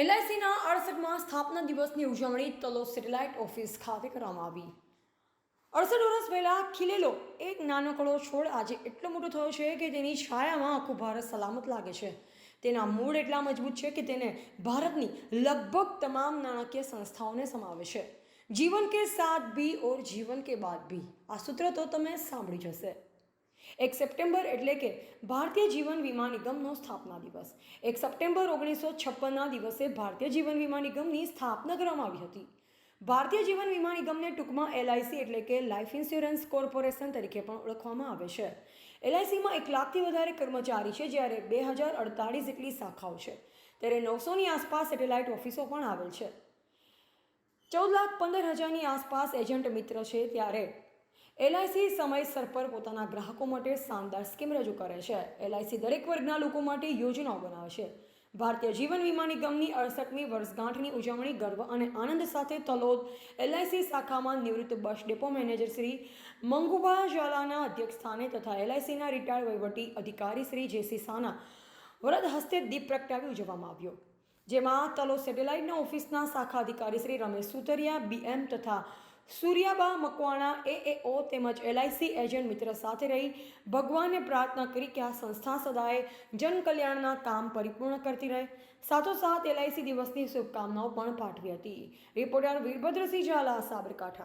એલઆઈસીના અડસઠમાં સ્થાપના દિવસની ઉજવણી તલો સેટેલાઇટ ઓફિસ ખાતે કરવામાં આવી. અડસઠ વર્ષ પહેલાં ખીલેલો એક નાનકડો છોડ આજે એટલો મોટો થયો છે કે તેની છાયામાં આખું ભારત સલામત લાગે છે. તેના મૂળ એટલા મજબૂત છે કે તેને ભારતની લગભગ તમામ નાણાકીય સંસ્થાઓને સમાવે છે. જીવન કે સાથ ભી ઓર જીવન કે બાદ ભી આ સૂત્ર તો તમે સાંભળી જશે એક સપ્ટેમ્બર એટલે કે ભારતીય જીવન વીમા નિગમનો સ્થાપના દિવસ. એક સપ્ટેમ્બર ઓગણીસો છપ્પનના દિવસે ભારતીય જીવન વીમા નિગમની સ્થાપના કરવામાં આવી હતી. ભારતીય જીવન વીમા નિગમને ટૂંકમાં એલઆઈસી એટલે કે લાઈફ ઇન્સ્યોરન્સ કોર્પોરેશન તરીકે પણ ઓળખવામાં આવે છે. એલઆઈસીમાં એક લાખથી વધારે કર્મચારી છે જ્યારે બે હજાર અડતાળીસ જેટલી શાખાઓ છે. ત્યારે નવસોની આસપાસ સેટેલાઇટ ઓફિસો પણ આવેલ છે. ચૌદ લાખ પંદર હજારની આસપાસ એજન્ટ મિત્ર છે ત્યારે એલઆઈસી સમયસર પર પોતાના ગ્રાહકો માટે શાનદાર સ્કીમ રજૂ કરે છે. એલઆઈસી દરેક વર્ગના લોકો માટે યોજનાઓ બનાવે છે. ભારતીય જીવન વીમા નિગમની અડસઠમી વર્ષગાંઠની ઉજવણી ગર્વ અને આનંદ સાથે તલોદ એલઆઈસી શાખામાં નિવૃત્ત bus depot manager Shri Mangubha ઝાલાના અધ્યક્ષસ્થાને તથા એલઆઈસીના રિટાયર્ડ વહીવટી અધિકારી શ્રી જેસી સાના વરદ હસ્તે દીપ પ્રગટાવી ઉજવવામાં આવ્યો. જેમાં તલો સેટેલાઇટના ઓફિસના શાખા અધિકારી શ્રી રમેશ સુતરિયા બીએમ તથા સૂર્યાબા મકવાણા એએઓ તેમજ એલઆઈસી એજન્ટ મિત્ર સાથે રહી ભગવાનને પ્રાર્થના કરી કે આ સંસ્થા સદાય જનકલ્યાણના કામ પરિપૂર્ણ કરતી રહે. સાથોસાથ એલઆઈસી દિવસની શુભકામનાઓ પણ પાઠવી હતી. રિપોર્ટર વીરભદ્રસિંહ ઝાલા, સાબરકાંઠા.